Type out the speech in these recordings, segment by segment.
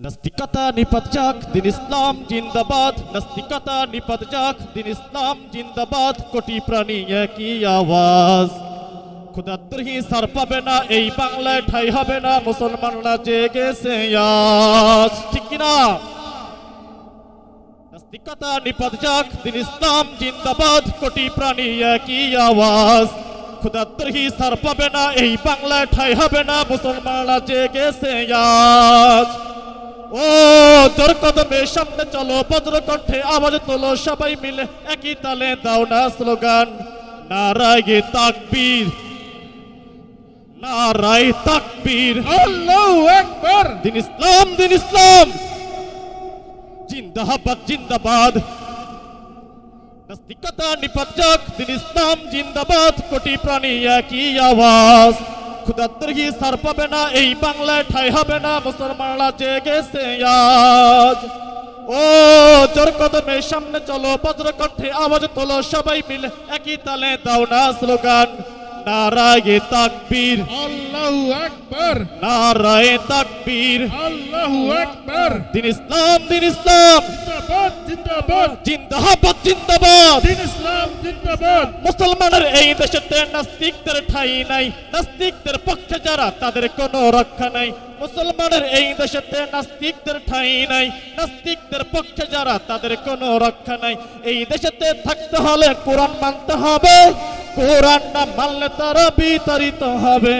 নাস্তিকতা নিপাত যাক দিন ইসলাম জিন্দাবাদ নাস্তিকতা নিপাত যাক দিন ইসলাম জিন্দাবাদ কোটি প্রাণী একই আওয়াজ খুদাদ্রোহী সার পাবে না এই বাংলায় ঠাই হবে না মুসলমানরা জেগেছে আজ ঠিক কিনা নাস্তিকতা নিপাত যাক দিন ইসলাম জিন্দাবাদ কোটি প্রাণী একই আওয়াজ খুদাদ্রোহী সার পাবে না এই বাংলায় ঠাই হবে না মুসলমানরা জেগেছে আজ ও তোর কদমে সামনে চলো বজ্র কণ্ঠে আওয়াজ তোলো সবাই মিলে একই তালে দাও না স্লোগান। নারায়ে তাকবীর। নারায়ে তাকবীর। আল্লাহু আকবার। দিন ইসলাম দিন ইসলাম। জিন্দাবাদ জিন্দাবাদ। নাস্তিকতা নিপাত দিন ইসলাম জিন্দাবাদ। কোটি প্রাণী একই আওয়াজ। খুদাদ্রোহী সার পাবে না এই বাংলায় ঠাই হবে না মুসলমানরা জেগেছে আজ ও জোর কদমে সামনে চলো বজ্র কণ্ঠে আওয়াজ তোলো সবাই মিলে একই তালে দাও না স্লোগান নারায়ে তাকবীর আল্লাহু আকবার নারায়ে তাকবীর আল্লাহু আকবার দিন ইসলাম দিন ইসলাম জিন্দাবাদ জিন্দাবাদ জিন্দাবাদ জিন্দাবাদ দিন ইসলাম মুসলমানের এই দেশেতে নাস্তিকদের ঠাই নাই, নাস্তিকদের পক্ষে যারা তাদের কোনো রক্ষা নাই। মুসলমানের এই দেশেতে নাস্তিকদের ঠাই নাই, নাস্তিকদের পক্ষে যারা তাদের কোনো রক্ষা নাই। এই দেশেতে থাকতে হলে কোরআন মানতে হবে, কোরআন না মানলে তারা বিতাড়িত হবে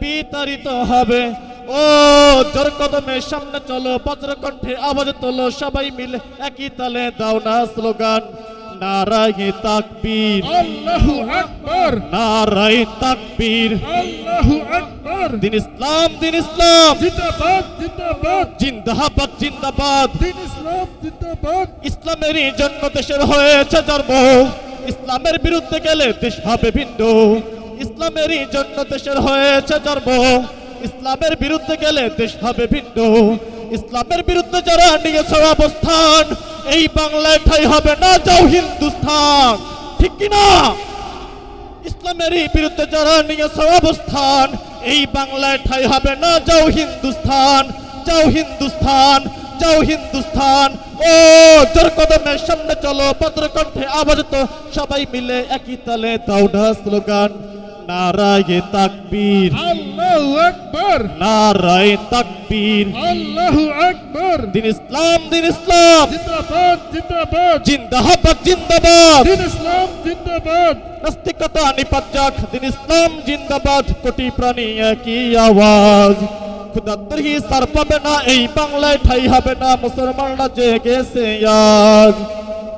বিতাড়িত হবে। ও, জোর কদমে সামনে চলো, বজ্রকণ্ঠে আওয়াজ তোলো, সবাই মিলে একই তালে দাও না স্লোগান। নারায়ে তাকবীর। আল্লাহু আকবার। নারায়ে তাকবীর। আল্লাহু আকবার। দিন ইসলাম দিন ইসলাম। জিন্দাবাদ জিন্দাবাদ। জিন্দাবাদ জিন্দাবাদ। দিন ইসলাম জিন্দাবাদ। ইসলামেরই জন্য দেশের হয়েছে জন্ম। ইসলামের বিরুদ্ধে গেলে দেশ হবে ভিন্ন। ইসলামেরই জন্য দেশের হয়েছে জন্ম। ইসলামের বিরুদ্ধে গেলে দেশ হবে ভিন্ন। ইসলামের বিরুদ্ধে যারা নিয়েছে অবস্থান এই বাংলায় ঠাই হবে না, যাও হিন্দুস্থান। ঠিক কিনা? ইসলামেরই বিরুদ্ধে যারা নিয়েছে অবস্থান, এই বাংলায় ঠাই হবে না, যাও হিন্দুস্থান যাও হিন্দুস্থান যাও হিন্দুস্থান। ও, জোর কদমের সামনে চলো পত্রকণ্ঠে আওয়াজ সবাই মিলে একই তালে না স্লোগান, নারায়ে তাকবীর। আল্লাহু আকবার। নারায়ে তাকবীর। আল্লাহু আকবার। দিন ইসলাম দিন ইসলাম। জিন্দাবাদ জিন্দাবাদ। জিন্দাবাদ জিন্দাবাদ। দিন ইসলাম জিন্দাবাদ। নাস্তিকতা নিপাত যাক। দিন ইসলাম জিন্দাবাদ। কোটি প্রাণী একই আওয়াজ। খুদাদ্রোহী সার পাবে না এই বাংলায় ঠাই হবে না। মুসলমানরা জেগেছে আজ।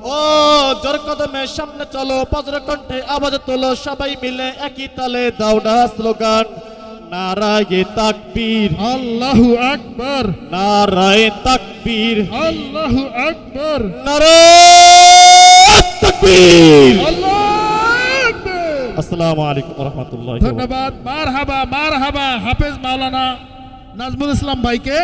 ও জোর কদমে সামনে চলো। বজ্র কণ্ঠে আওয়াজ তোলো। সবাই মিলে একই তালে না স্লোগান। নারায়ে তাকবীর। আল্লাহু আকবার। নারায়ে তাকবীর। আল্লাহু আকবার। নারায়ে তাকবীর। আসসালামু আলাইকুম রহমতুল্লাহ ধন্যবাদ। মার হাবা মার হাবা হাফেজ মাওলানা নাজমুল ইসলাম ভাইকে।